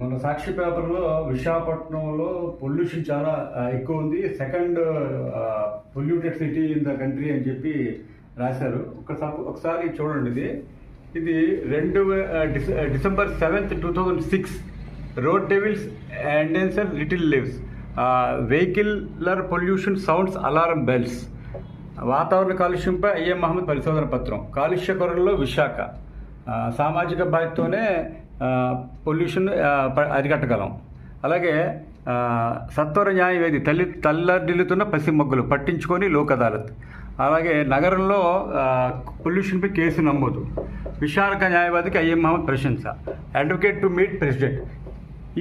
మన సాక్షి పేపర్లో విశాఖపట్నంలో పొల్యూషన్ చాలా ఎక్కువ ఉంది. Second polluted city in the country అని చెప్పి రాశారు. ఒకసారి ఒకసారి చూడండి ఇది. ఇది రెండు dis- December seventh two thousand six road devils endanger little lives. Vehicular pollution sounds alarm bells. వాతావరణ కాలుష్యంపై ఐఎం మహమ్మద్ పరిశోధన పత్రం. కాలుష్య కొరల్లో విశాఖ. సామాజిక బాధ్యతతోనే పొల్యూషన్ అరికట్టగలం. అలాగే సత్వర న్యాయవేది తల్లి తల్లడిల్లుతున్న పసి మొగ్గులు పట్టించుకొని లోక్ అదాలత్ అలాగే నగరంలో పొల్యూషన్పై కేసు నమోదు. విశాఖ న్యాయవాదికి ఐఎం మహమ్మద్ ప్రశంస. అడ్వకేట్ టు మీట్ ప్రెసిడెంట్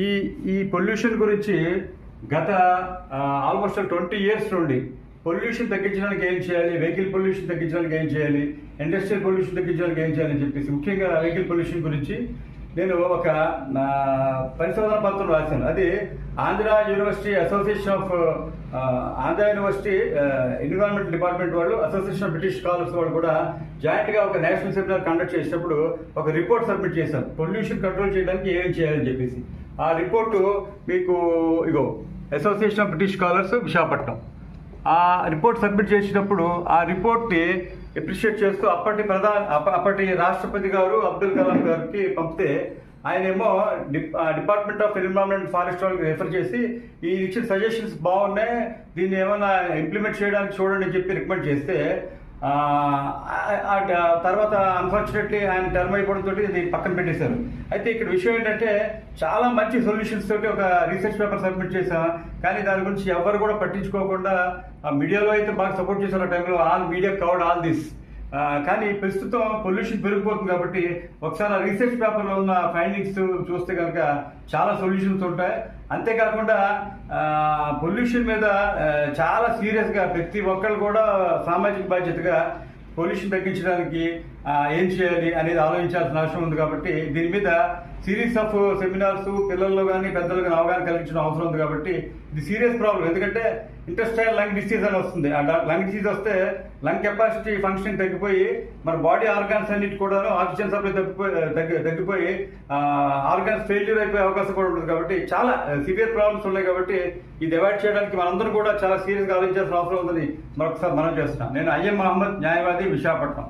ఈ ఈ పొల్యూషన్ గురించి గత ఆల్మోస్ట్ ట్వంటీ ఇయర్స్ నుండి పొల్యూషన్ తగ్గించడానికి ఏం చేయాలి వెహికల్ పొల్యూషన్ తగ్గించడానికి ఏం చేయాలి ఇండస్ట్రియల్ పొల్యూషన్ తగ్గించడానికి ఏం చేయాలని చెప్పేసి ముఖ్యంగా వెహికల్ పొల్యూషన్ గురించి నేను ఒక నా పరిశోధన పత్రం రాశాను. అది Andhra university association of Andhra university environment department వాళ్ళు అసోసియేషన్ ఆఫ్ బ్రిటిష్ స్కాలర్స్ వాళ్ళు కూడా జాయింట్గా ఒక నేషనల్ సెమినార్ కండక్ట్ చేసినప్పుడు ఒక రిపోర్ట్ సబ్మిట్ చేశాను పొల్యూషన్ కంట్రోల్ చేయడానికి ఏం చేయాలని చెప్పేసి. ఆ రిపోర్టు మీకు ఇగో association of British scholars Visakhapatnam. ఆ రిపోర్ట్ సబ్మిట్ చేసినప్పుడు ఆ రిపోర్ట్ని అప్రిషియేట్ చేస్తూ అప్పటి ప్రధాన అప్ప- అప్పటి రాష్ట్రపతి గారు అబ్దుల్ కలాం గారికి పంపితే ఆయనేమో డిపార్ట్మెంట్ ఆఫ్ ఎన్విరాన్మెంట్ ఫారెస్ట్ వాళ్ళకి రెఫర్ చేసి ఈ ఇచ్చిన సజెషన్స్ బాగున్నాయి దీన్ని ఏమైనా ఇంప్లిమెంట్ చేయడానికి చూడండి అని చెప్పి రికమెండ్ చేస్తే తర్వాత అన్ఫార్చునేట్లీ ఆయన టర్మ్ అయిపోవడంతో ఇది పక్కన పెట్టేశారు. అయితే ఇక్కడ విషయం ఏంటంటే చాలా మంచి సొల్యూషన్స్ తోటి ఒక రీసెర్చ్ పేపర్ సబ్మిట్ చేశాం. కానీ దాని గురించి ఎవరు కూడా పట్టించుకోకుండా మీడియాలో అయితే బాగా సపోర్ట్ చేశారు ఆ టైంలో all media covered all this కానీ ప్రస్తుతం పొల్యూషన్ పెరిగిపోతుంది కాబట్టి ఒకసారి రీసెర్చ్ పేపర్లో ఉన్న ఫైండింగ్స్ చూస్తే కనుక చాలా సొల్యూషన్స్ ఉంటాయి. అంతేకాకుండా పొల్యూషన్ మీద చాలా సీరియస్గా ప్రతి ఒక్కరు కూడా సామాజిక బాధ్యతగా పొల్యూషన్ తగ్గించడానికి ఏం చేయాలి అనేది ఆలోచించాల్సిన అవసరం ఉంది కాబట్టి దీని మీద సిరీస్ ఆఫ్ సెమినార్స్ పిల్లల్లో కానీ పెద్దలు కానీ అవగాహన కలిగించడం అవసరం ఉంది కాబట్టి ఇది సీరియస్ ప్రాబ్లం ఎందుకంటే ఇంటెస్టైల్ లంగ్ డిసీజ్ అని వస్తుంది. ఆ లంగ్ డిసీజ్ వస్తే లంగ్ కెపాసిటీ ఫంక్షన్ తగ్గిపోయి మన బాడీ ఆర్గాన్స్ అన్నిటి కూడా ఆక్సిజన్ సప్లై తగ్గిపోయి తగ్గి తగ్గిపోయి ఆర్గాన్స్ ఫెయిల్యూర్ అయిపోయే అవకాశం కూడా ఉంటుంది కాబట్టి చాలా సివియర్ ప్రాబ్లమ్స్ ఉన్నాయి కాబట్టి ఇది అవాయిడ్ చేయడానికి మనందరం కూడా చాలా సీరియస్గా ఆలోచించాల్సిన అవసరం ఉందని మరొకసారి మనం చేస్తున్నాం. నేను ఐఎం మహమ్మద్ న్యాయవాది విశాఖపట్నం.